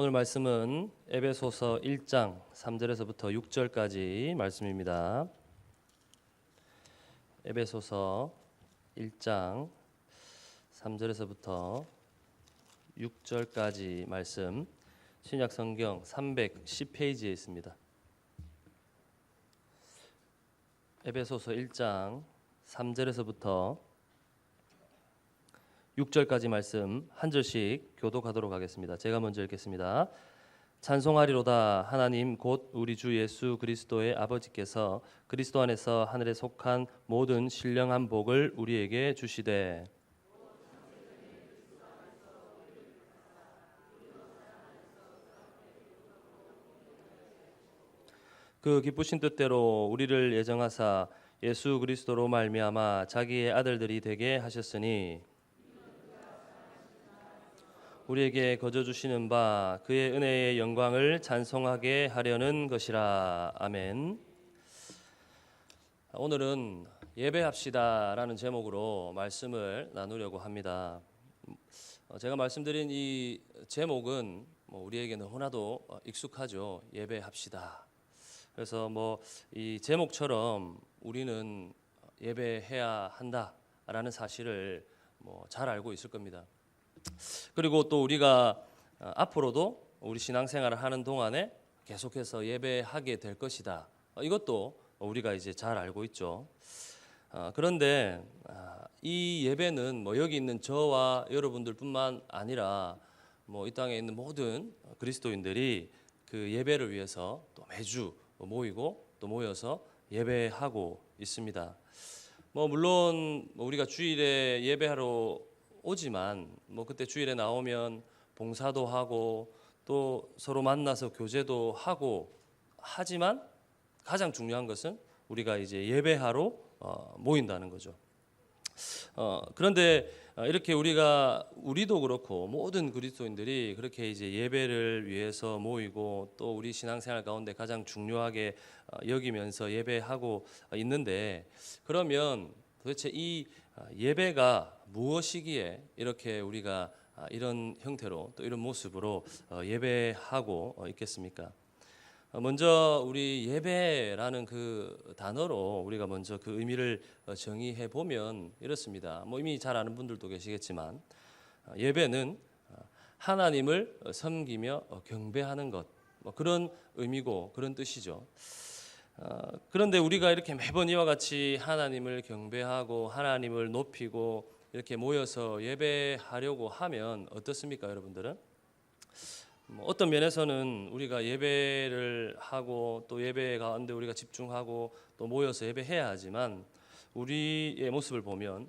오늘 말씀은 에베소서 1장 3절에서부터 6절까지 말씀입니다. 에베소서 1장 3절에서부터 6절까지 말씀 신약 성경 310페이지에 있습니다. 에베소서 1장 3절에서부터 6절까지 말씀 한 절씩 교독하도록 하겠습니다. 제가 먼저 읽겠습니다. 찬송하리로다 하나님 곧 우리 주 예수 그리스도의 아버지께서 그리스도 안에서 하늘에 속한 모든 신령한 복을 우리에게 주시되 그 기쁘신 뜻대로 우리를 예정하사 예수 그리스도로 말미암아 자기의 아들들이 되게 하셨으니 우리에게 거저 주시는 바 그의 은혜의 영광을 찬송하게 하려는 것이라 아멘. 오늘은 예배합시다라는 제목으로 말씀을 나누려고 합니다. 어, 제가 말씀드린 이 제목은 뭐 우리에게 너무나도 어, 익숙하죠. 예배합시다. 그래서 뭐 이 제목처럼 우리는 예배해야 한다라는 사실을 뭐 잘 알고 있을 겁니다. 그리고 또 우리가 어, 앞으로도 우리 신앙생활을 하는 동안에 계속해서 예배하게 될 것이다. 어, 이것도 우리가 이제 잘 알고 있죠. 어, 그런데 아, 이 예배는 뭐 여기 있는 저와 여러분들뿐만 아니라 뭐 이 땅에 있는 모든 그리스도인들이 그 예배를 위해서 또 매주 모이고 또 모여서 예배하고 있습니다. 뭐 물론 뭐 우리가 주일에 예배하러 오지만 뭐 그때 주일에 나오면 봉사도 하고 또 서로 만나서 교제도 하고 하지만 가장 중요한 것은 우리가 이제 예배하러 어, 모인다는 거죠. 어, 그런데 어, 이렇게 우리가 우리도 그렇고 모든 그리스도인들이 그렇게 이제 예배를 위해서 모이고 또 우리 신앙생활 가운데 가장 중요하게 어, 여기면서 예배하고 있는데 그러면 도대체 이 어, 예배가 무엇이기에 이렇게 우리가 아, 이런 형태로 또 이런 모습으로 어, 예배하고 어, 있겠습니까? 어, 먼저 우리 예배라는 그 단어로 우리가 먼저 그 의미를 어, 정의해 보면 이렇습니다. 뭐 이미 잘 아는 분들도 계시겠지만 어, 예배는 어, 하나님을 어, 섬기며 어, 경배하는 것, 뭐 그런 의미고 그런 뜻이죠. 어, 그런데 우리가 이렇게 매번 이와 같이 하나님을 경배하고 하나님을 높이고 이렇게 모여서 예배하려고 하면 어떻습니까, 여러분들은? 뭐 어떤 면에서는 우리가 예배를 하고 또 예배 가운데 우리가 집중하고 또 모여서 예배해야 하지만 우리의 모습을 보면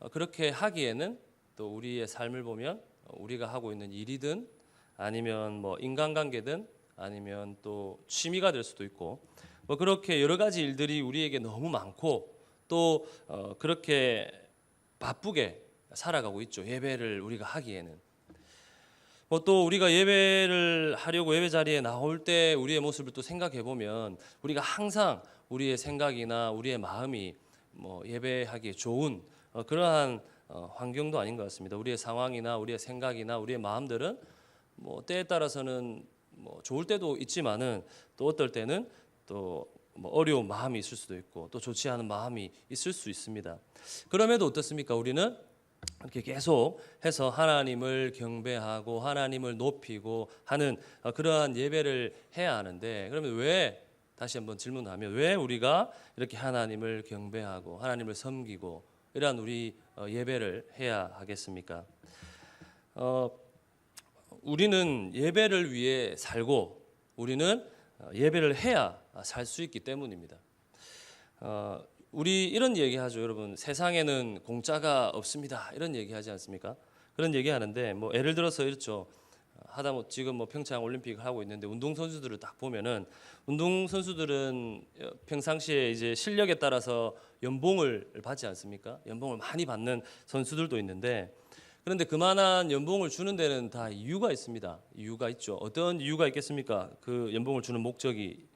어, 그렇게 하기에는 또 우리의 삶을 보면 어, 우리가 하고 있는 일이든 아니면 뭐 인간관계든 아니면 또 취미가 될 수도 있고 뭐 그렇게 여러 가지 일들이 우리에게 너무 많고 또 어, 그렇게 바쁘게 살아가고 있죠 예배를 우리가 하기에는 뭐 또 우리가 예배를 하려고 예배 자리에 나올 때 우리의 모습을 또 생각해 보면 우리가 항상 우리의 생각이나 우리의 마음이 뭐 예배하기에 좋은 어, 그러한 어, 환경도 아닌 것 같습니다. 우리의 상황이나 우리의 생각이나 우리의 마음들은 뭐 때에 따라서는 뭐 좋을 때도 있지만은 또 어떨 때는 또 뭐 어려운 마음이 있을 수도 있고 또 좋지 않은 마음이 있을 수 있습니다. 그럼에도 어떻습니까? 우리는 이렇게 계속 해서 하나님을 경배하고 하나님을 높이고 하는 어, 그러한 예배를 해야 하는데 그러면 왜 다시 한번 질문하면 왜 우리가 이렇게 하나님을 경배하고 하나님을 섬기고 이러한 우리 어, 예배를 해야 하겠습니까? 어, 우리는 예배를 위해 살고 우리는 어, 예배를 해야 살 수 있기 때문입니다. 어, 우리 이런 얘기하죠, 여러분. 세상에는 공짜가 없습니다. 이런 얘기하지 않습니까? 그런 얘기하는데 뭐 예를 들어서 이렇죠. 하다 뭐 지금 뭐 평창 올림픽을 하고 있는데 운동 선수들을 딱 보면은 운동 선수들은 어, 평상시에 이제 실력에 따라서 연봉을 받지 않습니까? 연봉을 많이 받는 선수들도 있는데 그런데 그만한 연봉을 주는 데는 다 이유가 있습니다. 이유가 있죠. 어떤 이유가 있겠습니까? 그 연봉을 주는 목적이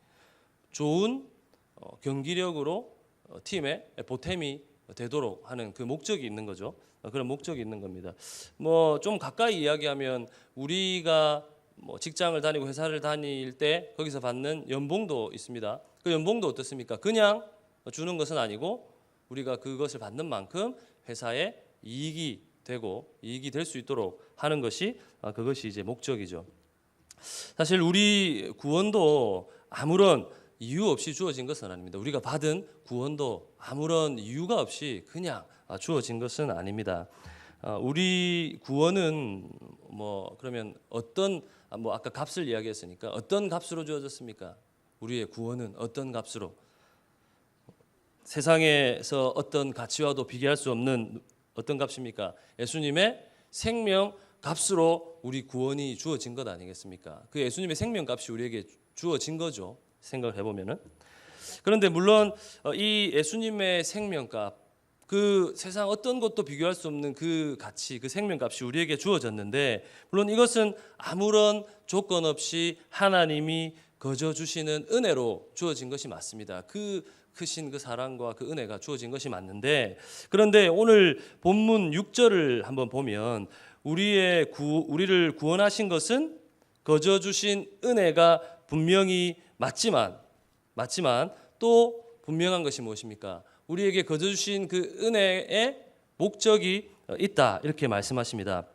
좋은 어, 경기력으로 어, 팀에 보탬이 되도록 하는 그 목적이 있는 거죠. 어, 그런 목적이 있는 겁니다. 뭐 좀 가까이 이야기하면 우리가 뭐 직장을 다니고 회사를 다닐 때 거기서 받는 연봉도 있습니다. 그 연봉도 어떻습니까? 그냥 주는 것은 아니고 우리가 그것을 받는 만큼 회사에 이익이 되고 이익이 될 수 있도록 하는 것이 아, 그것이 이제 목적이죠. 사실 우리 구원도 아무런 이유 없이 주어진 것은 아닙니다. 우리가 받은 구원도 아무런 이유가 없이 그냥 아, 주어진 것은 아닙니다. 아, 우리 구원은 뭐 그러면 어떤 아, 뭐 아까 값을 이야기했으니까 어떤 값으로 주어졌습니까? 우리의 구원은 어떤 값으로? 세상에서 어떤 가치와도 비교할 수 없는 어떤 값입니까? 예수님의 생명 값으로 우리 구원이 주어진 것 아니겠습니까? 그 예수님의 생명 값이 우리에게 주어진 거죠. 생각을 해보면은. 그런데 물론 어, 이 예수님의 생명값, 그 세상 어떤 것도 비교할 수 없는 그 가치, 그 생명값이 우리에게 주어졌는데 물론 이것은 아무런 조건 없이 하나님이 거저 주시는 은혜로 주어진 것이 맞습니다. 그 크신 그 사랑과 그 은혜가 주어진 것이 맞는데 그런데 오늘 본문 6절을 한번 보면 우리의 구 우리를 구원하신 것은 거저 주신 은혜가 분명히 맞지만 맞지만 또 분명한 것이 무엇입니까? 우리에게 거저 주신 그 은혜의 목적이 있다 이렇게 말씀하십니다.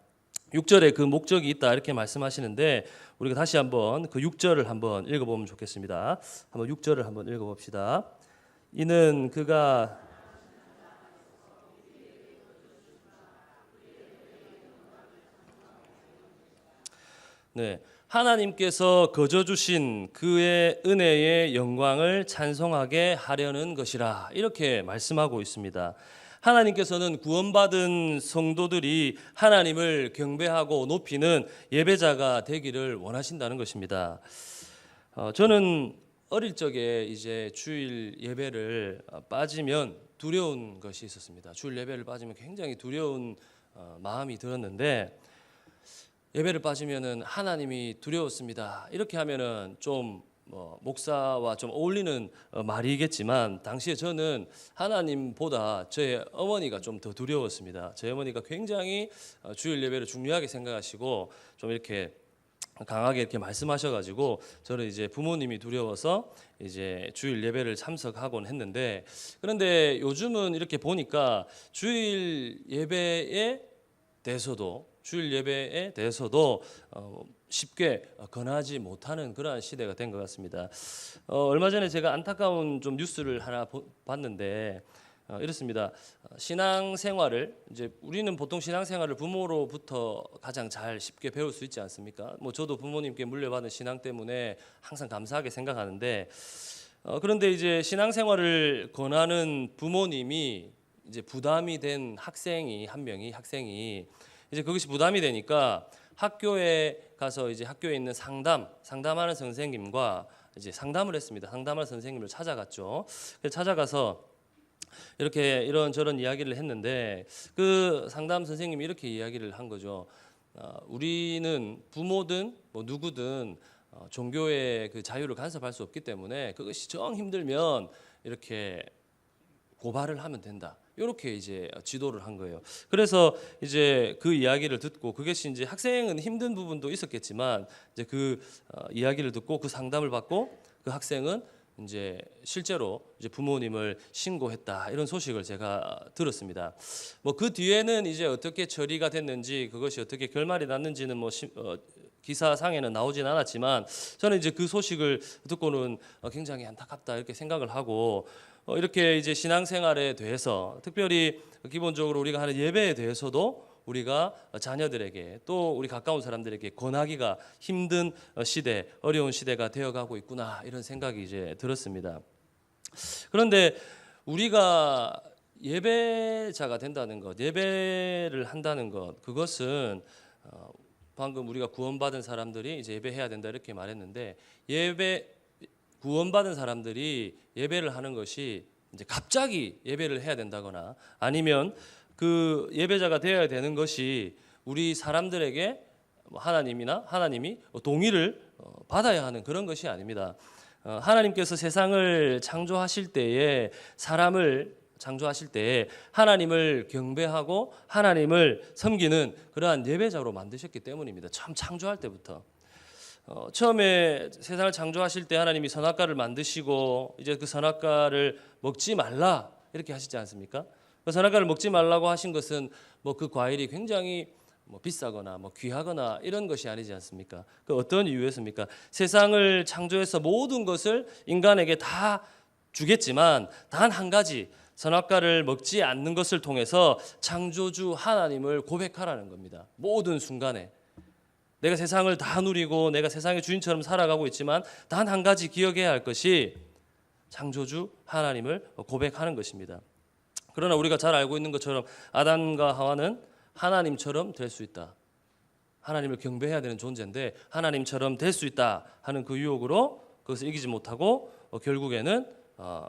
6절에 그 목적이 있다 이렇게 말씀하시는데 우리가 다시 한번 그 6절을 한번 읽어보면 좋겠습니다. 한번 6절을 한번 읽어봅시다. 이는 그가 네. 하나님께서 거저 주신 그의 은혜의 영광을 찬송하게 하려는 것이라 이렇게 말씀하고 있습니다. 하나님께서는 구원받은 성도들이 하나님을 경배하고 높이는 예배자가 되기를 원하신다는 것입니다. 어, 저는 어릴 적에 이제 주일 예배를 빠지면 두려운 것이 있었습니다. 주일 예배를 빠지면 굉장히 두려운 어, 마음이 들었는데 예배를 빠지면은 하나님이 두려웠습니다. 이렇게 하면은 좀 뭐, 목사와 좀 어울리는 어, 말이겠지만 당시에 저는 하나님보다 저의 어머니가 좀 더 두려웠습니다. 저희 어머니가 굉장히 어, 주일 예배를 중요하게 생각하시고 좀 이렇게 강하게 이렇게 말씀하셔가지고 저는 이제 부모님이 두려워서 이제 주일 예배를 참석하곤 했는데 그런데 요즘은 이렇게 보니까 주일 예배에 대해서도 주일 예배에 대해서도 어, 쉽게 권하지 못하는 그러한 시대가 된 것 같습니다. 어, 얼마 전에 제가 안타까운 좀 뉴스를 하나 보, 봤는데 어, 이렇습니다. 신앙 생활을 이제 우리는 보통 신앙 생활을 부모로부터 가장 잘 쉽게 배울 수 있지 않습니까? 뭐 저도 부모님께 물려받은 신앙 때문에 항상 감사하게 생각하는데 어, 그런데 이제 신앙 생활을 권하는 부모님이 이제 부담이 된 학생이 한 명이 학생이 이제 그것이 부담이 되니까 학교에 가서 이제 학교에 있는 상담 상담하는 선생님과 이제 상담을 했습니다. 상담할 선생님을 찾아갔죠. 찾아가서 이렇게 이런 저런 이야기를 했는데 그 상담 선생님이 이렇게 이야기를 한 거죠. 어, 우리는 부모든 뭐 누구든 어, 종교의 그 자유를 간섭할 수 없기 때문에 그것이 정 힘들면 이렇게 고발을 하면 된다. 이렇게 이제 지도를 한 거예요. 그래서 이제 그 이야기를 듣고 그것이 이제 학생은 힘든 부분도 있었겠지만 이제 그 어, 이야기를 듣고 그 상담을 받고 그 학생은 이제 실제로 이제 부모님을 신고했다 이런 소식을 제가 들었습니다. 뭐 그 뒤에는 이제 어떻게 처리가 됐는지 그것이 어떻게 결말이 났는지는 뭐 시, 어, 기사상에는 나오진 않았지만 저는 이제 그 소식을 듣고는 어, 굉장히 안타깝다 이렇게 생각을 하고 어, 이렇게 이제 신앙생활에 대해서 특별히 기본적으로 우리가 하는 예배에 대해서도 우리가 자녀들에게 또 우리 가까운 사람들에게 권하기가 힘든 시대, 어려운 시대가 되어가고 있구나 이런 생각이 이제 들었습니다. 그런데 우리가 예배자가 된다는 것, 예배를 한다는 것, 그것은 어, 방금 우리가 구원받은 사람들이 이제 예배해야 된다 이렇게 말했는데 예배 구원받은 사람들이 예배를 하는 것이 이제 갑자기 예배를 해야 된다거나 아니면 그 예배자가 되어야 되는 것이 우리 사람들에게 뭐 하나님이나 하나님이 동의를 어, 받아야 하는 그런 것이 아닙니다. 어, 하나님께서 세상을 창조하실 때에 사람을 창조하실 때에 하나님을 경배하고 하나님을 섬기는 그러한 예배자로 만드셨기 때문입니다. 처음 창조할 때부터. 어, 처음에 세상을 창조하실 때 하나님이 선악과를 만드시고 이제 그 선악과를 먹지 말라 이렇게 하시지 않습니까? 그 선악과를 먹지 말라고 하신 것은 뭐 그 과일이 굉장히 뭐 비싸거나 뭐 귀하거나 이런 것이 아니지 않습니까? 그 어떤 이유였습니까? 세상을 창조해서 모든 것을 인간에게 다 주겠지만 단 한 가지 선악과를 먹지 않는 것을 통해서 창조주 하나님을 고백하라는 겁니다. 모든 순간에 내가 세상을 다 누리고 내가 세상의 주인처럼 살아가고 있지만 단 한 가지 기억해야 할 것이 창조주 하나님을 고백하는 것입니다. 그러나 우리가 잘 알고 있는 것처럼 아담과 하와는 하나님처럼 될 수 있다. 하나님을 경배해야 되는 존재인데 하나님처럼 될 수 있다 하는 그 유혹으로 그것을 이기지 못하고 어, 결국에는 어,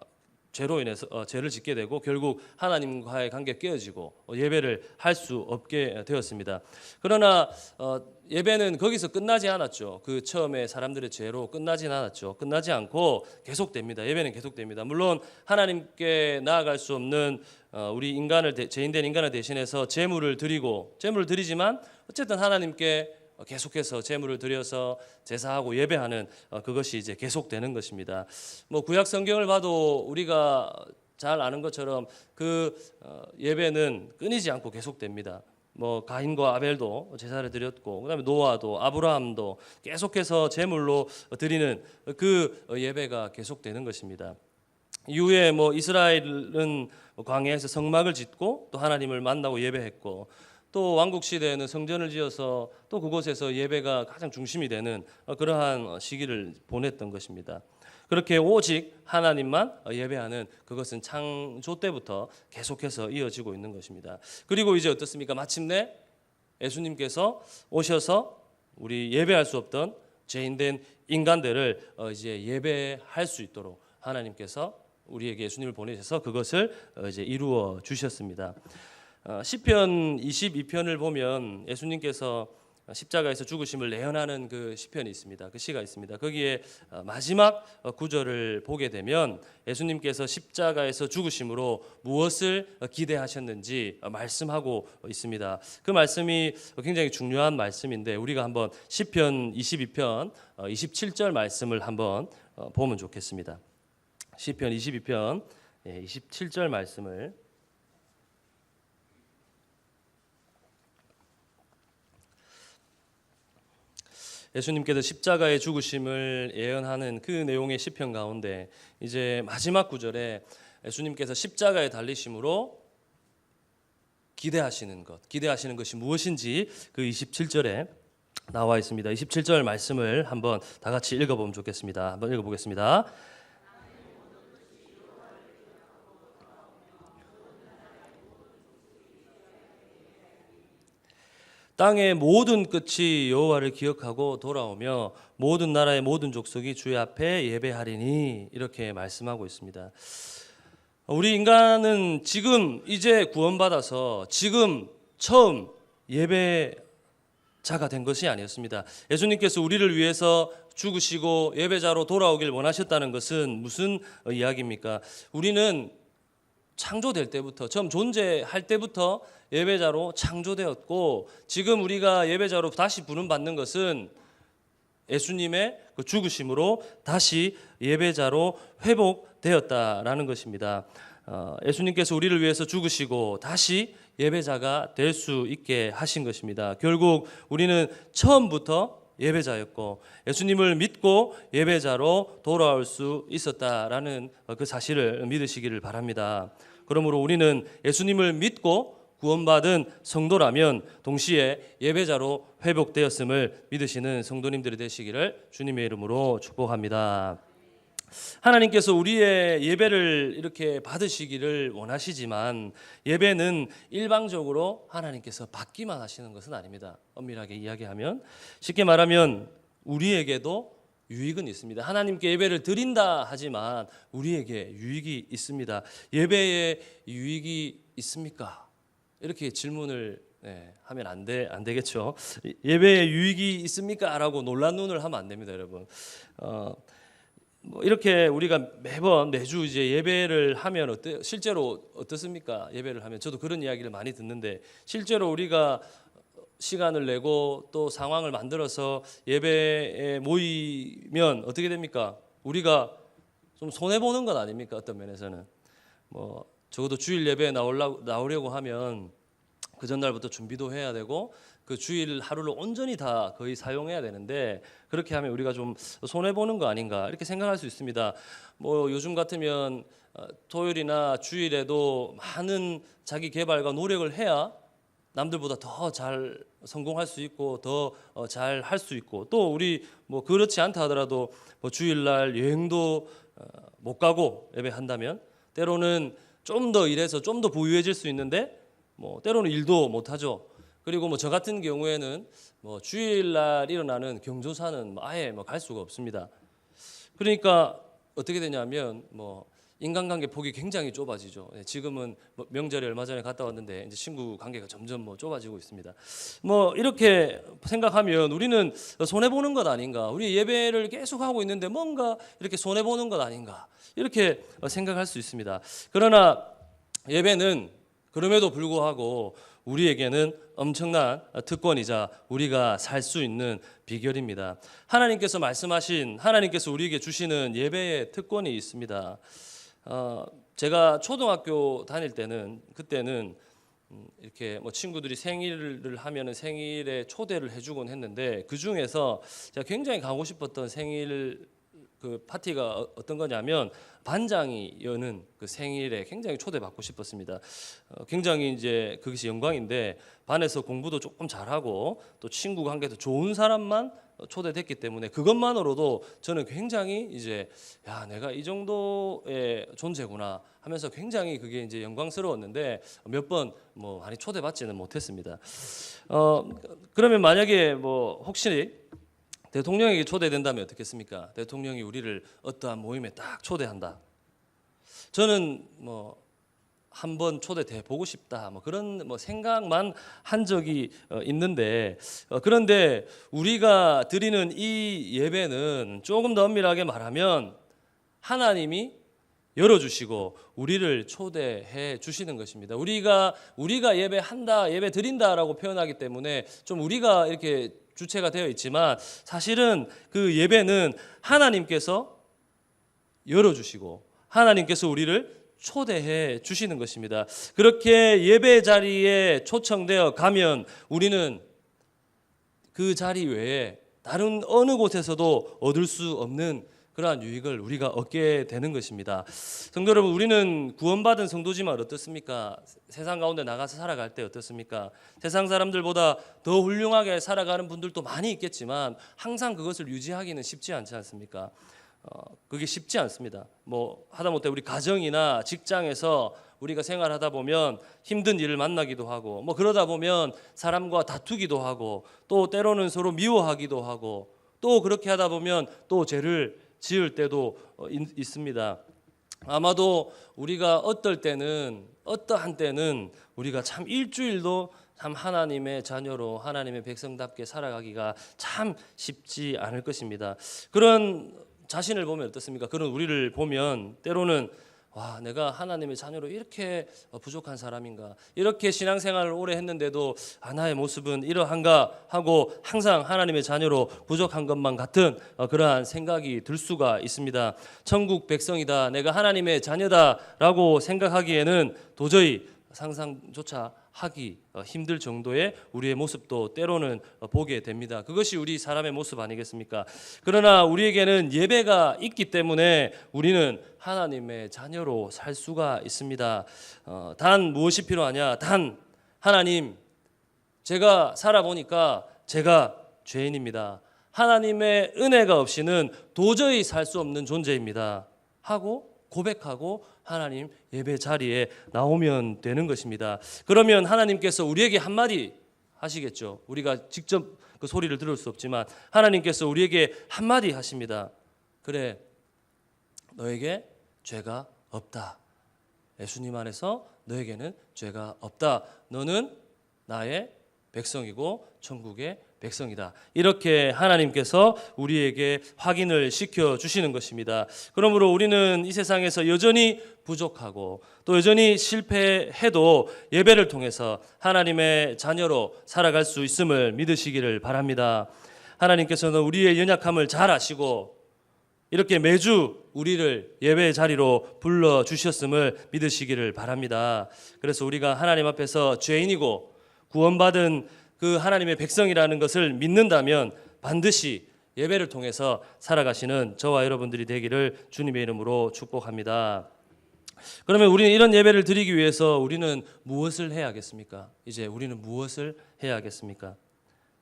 죄로 인해서 어, 죄를 짓게 되고 결국 하나님과의 관계 깨어지고 어, 예배를 할 수 없게 되었습니다. 그러나 어, 예배는 거기서 끝나지 않았죠. 그 처음에 사람들의 죄로 끝나진 않았죠. 끝나지 않고 계속됩니다. 예배는 계속됩니다. 물론 하나님께 나아갈 수 없는 어, 우리 인간을 대- 죄인된 인간을 대신해서 제물을 드리고 제물을 드리지만 어쨌든 하나님께 계속해서 제물을 드려서 제사하고 예배하는 어, 그것이 이제 계속되는 것입니다. 뭐 구약 성경을 봐도 우리가 잘 아는 것처럼 그 어, 예배는 끊이지 않고 계속됩니다. 뭐 가인과 아벨도 제사를 드렸고 그다음에 노아도 아브라함도 계속해서 제물로 드리는 그 예배가 계속되는 것입니다. 이후에 뭐 이스라엘은 광야에서 성막을 짓고 또 하나님을 만나고 예배했고 또 왕국 시대에는 성전을 지어서 또 그곳에서 예배가 가장 중심이 되는 어, 그러한 시기를 보냈던 것입니다. 그렇게 오직 하나님만 예배하는 그것은 창조 때부터 계속해서 이어지고 있는 것입니다. 그리고 이제 어떻습니까? 마침내 예수님께서 오셔서 우리 예배할 수 없던 죄인된 인간들을 어, 이제 예배할 수 있도록 하나님께서 우리에게 예수님을 보내셔서 그것을 어, 이제 이루어 주셨습니다. 어, 시편 22편을 보면 예수님께서 십자가에서 죽으심을 내연하는 그 시편이 있습니다. 그 시가 있습니다. 거기에 어, 마지막 어, 구절을 보게 되면 예수님께서 십자가에서 죽으심으로 무엇을 어, 기대하셨는지 어, 말씀하고 있습니다. 그 말씀이 굉장히 중요한 말씀인데 우리가 한번 시편 22편 27절 말씀을 한번 어, 보면 좋겠습니다. 시편 22편 27절 말씀을 예수님께서 십자가의 죽으심을 예언하는 그 내용의 시편 가운데 이제 마지막 구절에 예수님께서 십자가에 달리심으로 기대하시는 것, 기대하시는 것이 무엇인지 그 27절에 나와 있습니다. 27절 말씀을 한번 다 같이 읽어보면 좋겠습니다. 한번 읽어보겠습니다. 땅의 모든 끝이 여호와를 기억하고 돌아오며 모든 나라의 모든 족속이 주의 앞에 예배하리니 이렇게 말씀하고 있습니다. 우리 인간은 지금 이제 구원받아서 지금 처음 예배자가 된 것이 아니었습니다. 예수님께서 우리를 위해서 죽으시고 예배자로 돌아오길 원하셨다는 것은 무슨 이야기입니까? 우리는 창조될 때부터 처음 존재할 때부터 예배자로 창조되었고 지금 우리가 예배자로 다시 부름 받는 것은 예수님의 그 죽으심으로 다시 예배자로 회복되었다라는 것입니다. 어, 예수님께서 우리를 위해서 죽으시고 다시 예배자가 될 수 있게 하신 것입니다. 결국 우리는 처음부터 예배자였고 예수님을 믿고 예배자로 돌아올 수 있었다라는 그 사실을 믿으시기를 바랍니다. 그러므로 우리는 예수님을 믿고 구원받은 성도라면 동시에 예배자로 회복되었음을 믿으시는 성도님들이 되시기를 주님의 이름으로 축복합니다. 하나님께서 우리의 예배를 이렇게 받으시기를 원하시지만 예배는 일방적으로 하나님께서 받기만 하시는 것은 아닙니다. 엄밀하게 이야기하면 쉽게 말하면 우리에게도 유익은 있습니다. 하나님께 예배를 드린다 하지만 우리에게 유익이 있습니다. 예배에 유익이 있습니까? 이렇게 질문을 네, 하면 안, 돼, 안 되겠죠. 예배에 유익이 있습니까? 라고 놀란 눈을 하면 안 됩니다, 여러분. 어, 뭐 이렇게 우리가 매번 매주 이제 예배를 하면 어때 실제로 어떻습니까? 예배를 하면 저도 그런 이야기를 많이 듣는데 실제로 우리가 시간을 내고 또 상황을 만들어서 예배에 모이면 어떻게 됩니까? 우리가 좀 손해 보는 것 아닙니까? 어떤 면에서는 뭐 적어도 주일 예배에 나오려고 하면 그 전날부터 준비도 해야 되고 그 주일 하루를 온전히 다 거의 사용해야 되는데 그렇게 하면 우리가 좀 손해 보는 거 아닌가 이렇게 생각할 수 있습니다. 뭐 요즘 같으면 어, 토요일이나 주일에도 많은 자기 개발과 노력을 해야 남들보다 더 잘 성공할 수 있고 더 잘 할 수 있고 또 우리 뭐 그렇지 않다 하더라도 뭐 주일날 여행도 어, 못 가고 예배한다면 때로는 좀 더 일해서 좀 더 부유해질 수 있는데 뭐 때로는 일도 못 하죠. 그리고 뭐 저 같은 경우에는 뭐 주일날 일어나는 경조사는 뭐 아예 뭐 갈 수가 없습니다. 그러니까 어떻게 되냐면 뭐 인간관계 폭이 굉장히 좁아지죠. 네, 지금은 뭐 명절에 얼마 전에 갔다 왔는데 이제 친구 관계가 점점 뭐 좁아지고 있습니다. 뭐 이렇게 생각하면 우리는 손해 보는 것 아닌가? 우리 예배를 계속 하고 있는데 뭔가 이렇게 손해 보는 것 아닌가? 이렇게 생각할 수 있습니다. 그러나 예배는 그럼에도 불구하고 우리에게는 엄청난 특권이자 우리가 살 수 있는 비결입니다. 하나님께서 말씀하신 하나님께서 우리에게 주시는 예배의 특권이 있습니다. 어, 제가 초등학교 다닐 때는 그때는 음, 이렇게 뭐 친구들이 생일을 하면은 생일에 초대를 해주곤 했는데 그 중에서 제가 굉장히 가고 싶었던 생일 그 파티가 어- 어떤 거냐면 반장이 여는 그 생일에 굉장히 초대받고 싶었습니다. 어, 굉장히 이제 그것이 영광인데 반에서 공부도 조금 잘하고 또 친구 관계도 좋은 사람만 어, 초대됐기 때문에 그것만으로도 저는 굉장히 이제 야 내가 이 정도의 존재구나 하면서 굉장히 그게 이제 영광스러웠는데 몇 번 뭐 많이 초대받지는 못했습니다. 어 그러면 만약에 뭐 혹시 대통령에게 초대된다면 어떻겠습니까? 대통령이 우리를 어떠한 모임에 딱 초대한다. 저는 뭐 한 번 초대돼 보고 싶다. 뭐 그런 뭐 생각만 한 적이 어, 있는데 어, 그런데 우리가 드리는 이 예배는 조금 더 엄밀하게 말하면 하나님이 열어주시고 우리를 초대해 주시는 것입니다. 우리가 우리가 예배한다, 예배 드린다라고 표현하기 때문에 좀 우리가 이렇게 주체가 되어 있지만 사실은 그 예배는 하나님께서 열어주시고 하나님께서 우리를 초대해 주시는 것입니다. 그렇게 예배 자리에 초청되어 가면 우리는 그 자리 외에 다른 어느 곳에서도 얻을 수 없는 그러한 유익을 우리가 얻게 되는 것입니다. 성도 여러분, 우리는 구원받은 성도지만 어떻습니까? 세상 가운데 나가서 살아갈 때 어떻습니까? 세상 사람들보다 더 훌륭하게 살아가는 분들도 많이 있겠지만 항상 그것을 유지하기는 쉽지 않지 않습니까? 어, 그게 쉽지 않습니다. 뭐 하다못해 우리 가정이나 직장에서 우리가 생활하다 보면 힘든 일을 만나기도 하고 뭐 그러다 보면 사람과 다투기도 하고 또 때로는 서로 미워하기도 하고 또 그렇게 하다 보면 또 죄를 지을 때도 어, 있- 있습니다. 아마도 우리가 어떨 때는 어떠한 때는 우리가 참 일주일도 참 하나님의 자녀로 하나님의 백성답게 살아가기가 참 쉽지 않을 것입니다. 그런 자신을 보면 어떻습니까? 그런 우리를 보면 때로는 와 내가 하나님의 자녀로 이렇게 어, 부족한 사람인가? 이렇게 신앙생활을 오래 했는데도 아 나의 모습은 이러한가? 하고 항상 하나님의 자녀로 부족한 것만 같은 어, 그러한 생각이 들 수가 있습니다. 천국 백성이다. 내가 하나님의 자녀다라고 생각하기에는 도저히 상상조차 하기 어, 힘들 정도의 우리의 모습도 때로는 어, 보게 됩니다. 그것이 우리 사람의 모습 아니겠습니까? 그러나 우리에게는 예배가 있기 때문에 우리는 하나님의 자녀로 살 수가 있습니다. 어, 단 무엇이 필요하냐? 단 하나님 제가 살아보니까 제가 죄인입니다. 하나님의 은혜가 없이는 도저히 살 수 없는 존재입니다. 하고 고백하고 하나님 예배 자리에 나오면 되는 것입니다. 그러면 하나님께서 우리에게 한마디 하시겠죠. 우리가 직접 그 소리를 들을 수 없지만 하나님께서 우리에게 한마디 하십니다. 그래, 너에게 죄가 없다. 예수님 안에서 너에게는 죄가 없다. 너는 나의 백성이고 천국의 백성이다. 이렇게 하나님께서 우리에게 확인을 시켜 주시는 것입니다. 그러므로 우리는 이 세상에서 여전히 부족하고 또 여전히 실패해도 예배를 통해서 하나님의 자녀로 살아갈 수 있음을 믿으시기를 바랍니다. 하나님께서는 우리의 연약함을 잘 아시고 이렇게 매주 우리를 예배의 자리로 불러 주셨음을 믿으시기를 바랍니다. 그래서 우리가 하나님 앞에서 죄인이고 구원받은 그 하나님의 백성이라는 것을 믿는다면 반드시 예배를 통해서 살아가시는 저와 여러분들이 되기를 주님의 이름으로 축복합니다. 그러면 우리는 이런 예배를 드리기 위해서 우리는 무엇을 해야 겠습니까? 이제 우리는 무엇을 해야 겠습니까?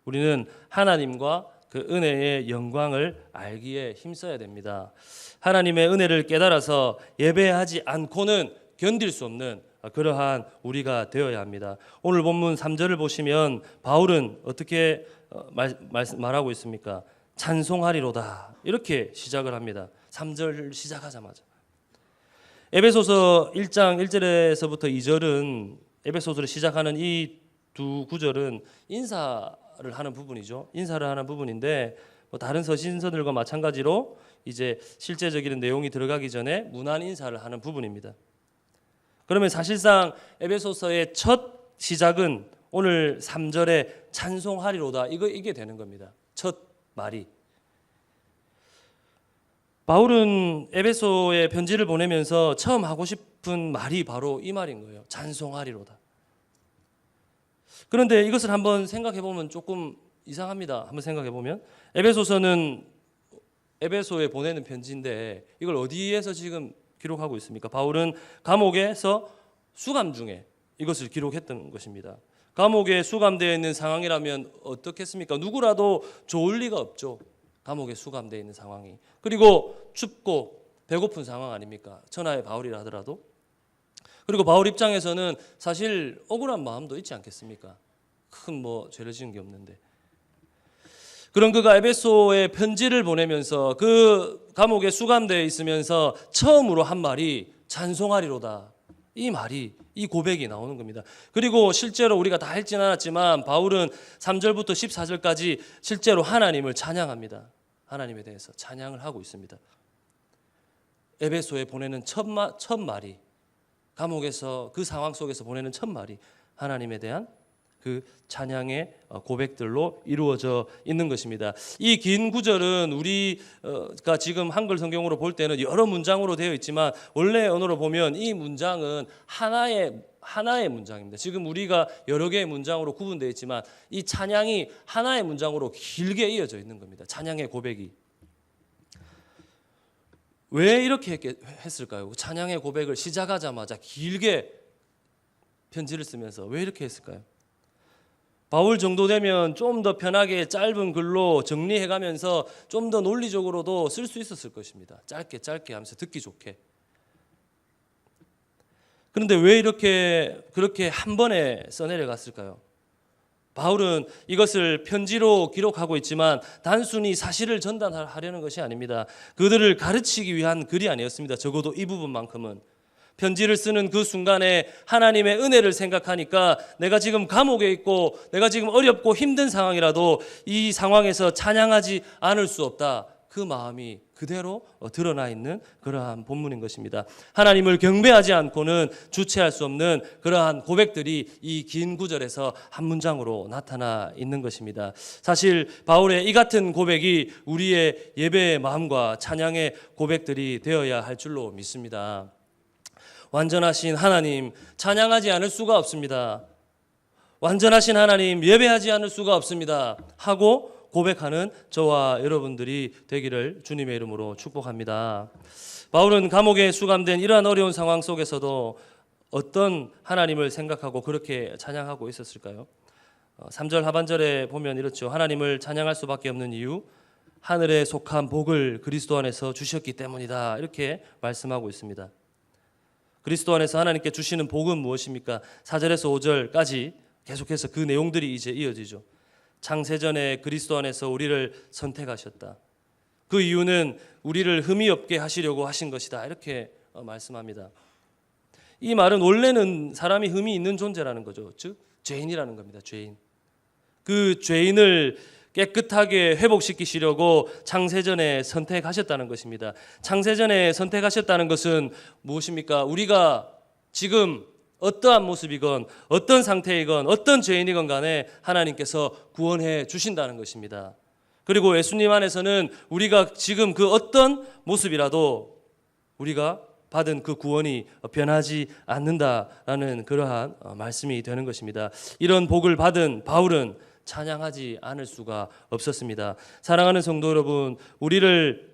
우리는 하나님과 그 은혜의 영광을 알기에 힘써야 됩니다. 하나님의 은혜를 깨달아서 예배하지 않고는 견딜 수 없는 그러한 우리가 되어야 합니다. 오늘 본문 3절을 보시면 바울은 어떻게 어, 말, 말, 말하고 있습니까? 찬송하리로다. 이렇게 시작을 합니다. 3절 시작하자마자. 에베소서 1장 1절에서부터 2절은 에베소서를 시작하는 이 두 구절은 인사를 하는 부분이죠. 인사를 하는 부분인데 뭐 다른 서신서들과 마찬가지로 이제 실제적인 내용이 들어가기 전에 문안 인사를 하는 부분입니다. 그러면 사실상 에베소서의 첫 시작은 오늘 3절에 찬송하리로다. 이거 이게 되는 겁니다. 첫 말이 바울은 에베소에 편지를 보내면서 처음 하고 싶은 말이 바로 이 말인 거예요. 찬송하리로다. 그런데 이것을 한번 생각해 보면 조금 이상합니다. 한번 생각해 보면 에베소서는 에베소에 보내는 편지인데 이걸 어디에서 지금 기록하고 있습니까? 바울은 감옥에서 수감 중에 이것을 기록했던 것입니다. 감옥에 수감되어 있는 상황이라면 어떻겠습니까? 누구라도 좋을 리가 없죠. 감옥에 수감되어 있는 상황이. 그리고 춥고 배고픈 상황 아닙니까? 천하의 바울이라 하더라도. 그리고 바울 입장에서는 사실 억울한 마음도 있지 않겠습니까? 큰 뭐 죄를 지은 게 없는데. 그런 그가 에베소에 편지를 보내면서 그 감옥에 수감되어 있으면서 처음으로 한 말이 찬송하리로다. 이 말이 이 고백이 나오는 겁니다. 그리고 실제로 우리가 다 읽진 않았지만 바울은 3절부터 14절까지 실제로 하나님을 찬양합니다. 하나님에 대해서 찬양을 하고 있습니다. 에베소에 보내는 첫, 마, 첫 말이 감옥에서 그 상황 속에서 보내는 첫 말이 하나님에 대한 그 찬양의 어, 고백들로 이루어져 있는 것입니다. 이 긴 구절은 우리가 지금 한글 성경으로 볼 때는 여러 문장으로 되어 있지만 원래 언어로 보면 이 문장은 하나의 하나의 문장입니다. 지금 우리가 여러 개의 문장으로 구분되어 있지만 이 찬양이 하나의 문장으로 길게 이어져 있는 겁니다. 찬양의 고백이 왜 이렇게 했을까요? 찬양의 고백을 시작하자마자 길게 편지를 쓰면서 왜 이렇게 했을까요? 바울 정도 되면 좀 더 편하게 짧은 글로 정리해 가면서 좀 더 논리적으로도 쓸 수 있었을 것입니다. 짧게 짧게 하면서 듣기 좋게. 그런데 왜 이렇게 그렇게 한 번에 써내려 갔을까요? 바울은 이것을 편지로 기록하고 있지만 단순히 사실을 전달하려는 것이 아닙니다. 그들을 가르치기 위한 글이 아니었습니다. 적어도 이 부분만큼은 편지를 쓰는 그 순간에 하나님의 은혜를 생각하니까 내가 지금 감옥에 있고 내가 지금 어렵고 힘든 상황이라도 이 상황에서 찬양하지 않을 수 없다. 그 마음이 그대로 드러나 있는 그러한 본문인 것입니다. 하나님을 경배하지 않고는 주체할 수 없는 그러한 고백들이 이 긴 구절에서 한 문장으로 나타나 있는 것입니다. 사실 바울의 이 같은 고백이 우리의 예배의 마음과 찬양의 고백들이 되어야 할 줄로 믿습니다. 완전하신 하나님 찬양하지 않을 수가 없습니다. 완전하신 하나님 예배하지 않을 수가 없습니다. 하고 고백하는 저와 여러분들이 되기를 주님의 이름으로 축복합니다. 바울은 감옥에 수감된 이러한 어려운 상황 속에서도 어떤 하나님을 생각하고 그렇게 찬양하고 있었을까요? 3절 하반절에 보면 이렇죠. 하나님을 찬양할 수밖에 없는 이유 하늘에 속한 복을 그리스도 안에서 주셨기 때문이다. 이렇게 말씀하고 있습니다. 그리스도 안에서 하나님께 주시는 복은 무엇입니까? 4절에서 5절까지 계속해서 그 내용들이 이제 이어지죠. 창세전에 그리스도 안에서 우리를 선택하셨다. 그 이유는 우리를 흠이 없게 하시려고 하신 것이다. 이렇게 어, 말씀합니다. 이 말은 원래는 사람이 흠이 있는 존재라는 거죠. 즉 죄인이라는 겁니다. 죄인. 그 죄인을 깨끗하게 회복시키시려고 창세전에 선택하셨다는 것입니다. 창세전에 선택하셨다는 것은 무엇입니까? 우리가 지금 어떠한 모습이건 어떤 상태이건 어떤 죄인이건 간에 하나님께서 구원해 주신다는 것입니다. 그리고 예수님 안에서는 우리가 지금 그 어떤 모습이라도 우리가 받은 그 구원이 변하지 않는다라는 그러한 어, 말씀이 되는 것입니다. 이런 복을 받은 바울은 찬양하지 않을 수가 없었습니다. 사랑하는 성도 여러분, 우리를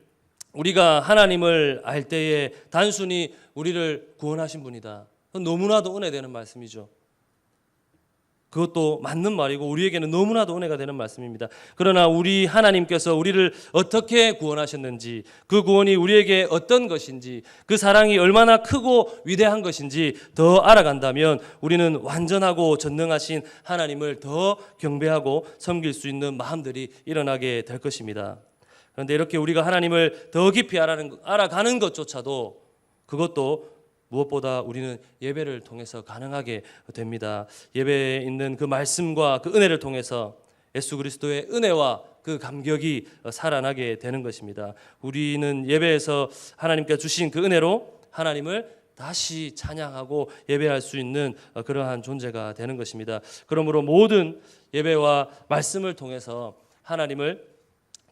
우리가 하나님을 알 때에 단순히 우리를 구원하신 분이다. 너무나도 은혜되는 말씀이죠. 그것도 맞는 말이고 우리에게는 너무나도 은혜가 되는 말씀입니다. 그러나 우리 하나님께서 우리를 어떻게 구원하셨는지, 그 구원이 우리에게 어떤 것인지, 그 사랑이 얼마나 크고 위대한 것인지 더 알아간다면 우리는 완전하고 전능하신 하나님을 더 경배하고 섬길 수 있는 마음들이 일어나게 될 것입니다. 그런데 이렇게 우리가 하나님을 더 깊이 알아가는, 것조차도 그것도 무엇보다 우리는 예배를 통해서 가능하게 됩니다. 예배에 있는 그 말씀과 그 은혜를 통해서 예수 그리스도의 은혜와 그 감격이 살아나게 되는 것입니다. 우리는 예배에서 하나님께 주신 그 은혜로 하나님을 다시 찬양하고 예배할 수 있는 그러한 존재가 되는 것입니다. 그러므로 모든 예배와 말씀을 통해서 하나님을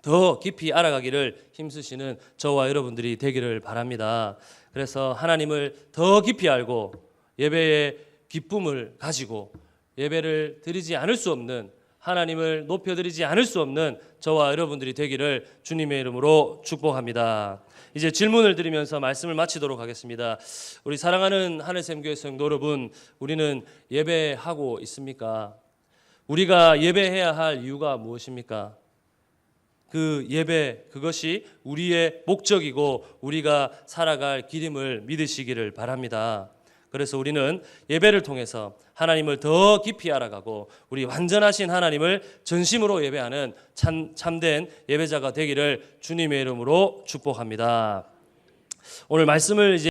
더 깊이 알아가기를 힘쓰시는 저와 여러분들이 되기를 바랍니다. 그래서 하나님을 더 깊이 알고 예배의 기쁨을 가지고 예배를 드리지 않을 수 없는 하나님을 높여드리지 않을 수 없는 저와 여러분들이 되기를 주님의 이름으로 축복합니다. 이제 질문을 드리면서 말씀을 마치도록 하겠습니다. 우리 사랑하는 하늘샘 교회 성도 여러분, 우리는 예배하고 있습니까? 우리가 예배해야 할 이유가 무엇입니까? 그 예배 그것이 우리의 목적이고 우리가 살아갈 길임을 믿으시기를 바랍니다. 그래서 우리는 예배를 통해서 하나님을 더 깊이 알아가고 우리 완전하신 하나님을 전심으로 예배하는 참, 참된 예배자가 되기를 주님의 이름으로 축복합니다. 오늘 말씀을 이제